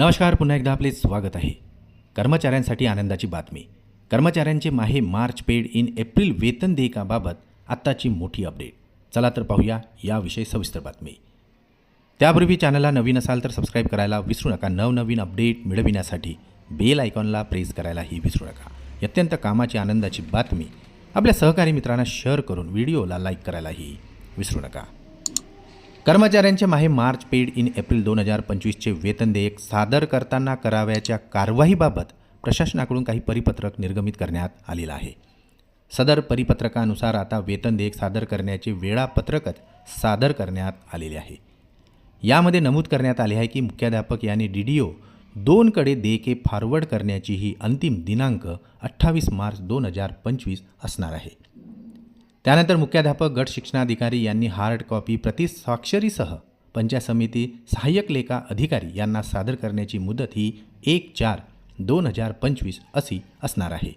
नमस्कार पुन्हा एकदा आपले स्वागत आहे. कर्मचाऱ्यांसाठी आनंदाची बातमी. कर्मचाऱ्यांचे माहे मार्च पेड इन एप्रिल वेतन देयकाबाबत आत्ताची मोठी अपडेट. चला तर पाहूया याविषयी सविस्तर बातमी. त्यापूर्वी चॅनलला नवीन असाल तर सबस्क्राईब करायला विसरू नका. नवनवीन अपडेट मिळविण्यासाठी बेल आयकॉनला प्रेस करायलाही विसरू नका. अत्यंत कामाची आनंदाची बातमी. आपल्या सहकारी मित्रांना शेअर करून व्हिडिओला लाईक करायलाही विसरू नका. कर्मचाऱ्यांचे माहे मार्च पेड इन एप्रिल दोन हजार पंचवीसचे वेतन देयक सादर करताना करावयाच्या कारवाईबाबत प्रशासनाकडून काही परिपत्रक निर्गमित करण्यात आलेलं आहे. सदर परिपत्रकानुसार आता वेतन देयक सादर करण्याचे वेळापत्रकच सादर करण्यात आलेले आहे. यामध्ये नमूद करण्यात आले आहे की मुख्याध्यापक यांनी डी डी ओ दोनकडे देयके फॉरवर्ड करण्याची ही अंतिम दिनांक अठ्ठावीस मार्च दोन हजार पंचवीस असणार आहे. त्यानंतर मुख्याध्यापक गट शिक्षणाधिकारी यांनी हार्ड कॉपी प्रति स्वाक्षरीसह पंचायत समिती सहाय्यक लेखा अधिकारी यांना सादर करण्याची मुदत ही एक चार दोन हजार पंचवीस अशी असणार आहे.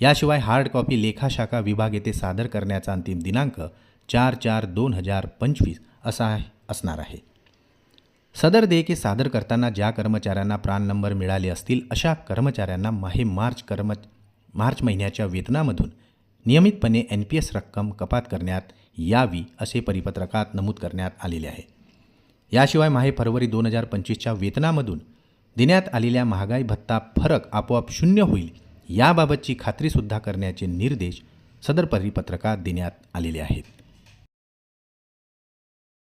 याशिवाय हार्ड कॉपी लेखाशाखा विभाग येथे सादर करण्याचा अंतिम दिनांक चार चार दोन हजार पंचवीस असा असणार आहे. सदर देयके सादर करताना ज्या कर्मचाऱ्यांना प्राण नंबर मिळाले असतील अशा कर्मचाऱ्यांना माहे मार्च कर्म मार्च महिन्याच्या वेतनामधून नियमितपणे एन पी एस रक्कम कपात करण्यात यावी असे परिपत्रकात नमूद करण्यात आलेले आहे. याशिवाय माहे फरवरी दोन हजार पंचवीसच्या वेतनामधून देण्यात आलेल्या महागाई भत्ता फरक आपोआप शून्य होईल याबाबतची खात्रीसुद्धा करण्याचे निर्देश सदर परिपत्रकात देण्यात आलेले आहेत.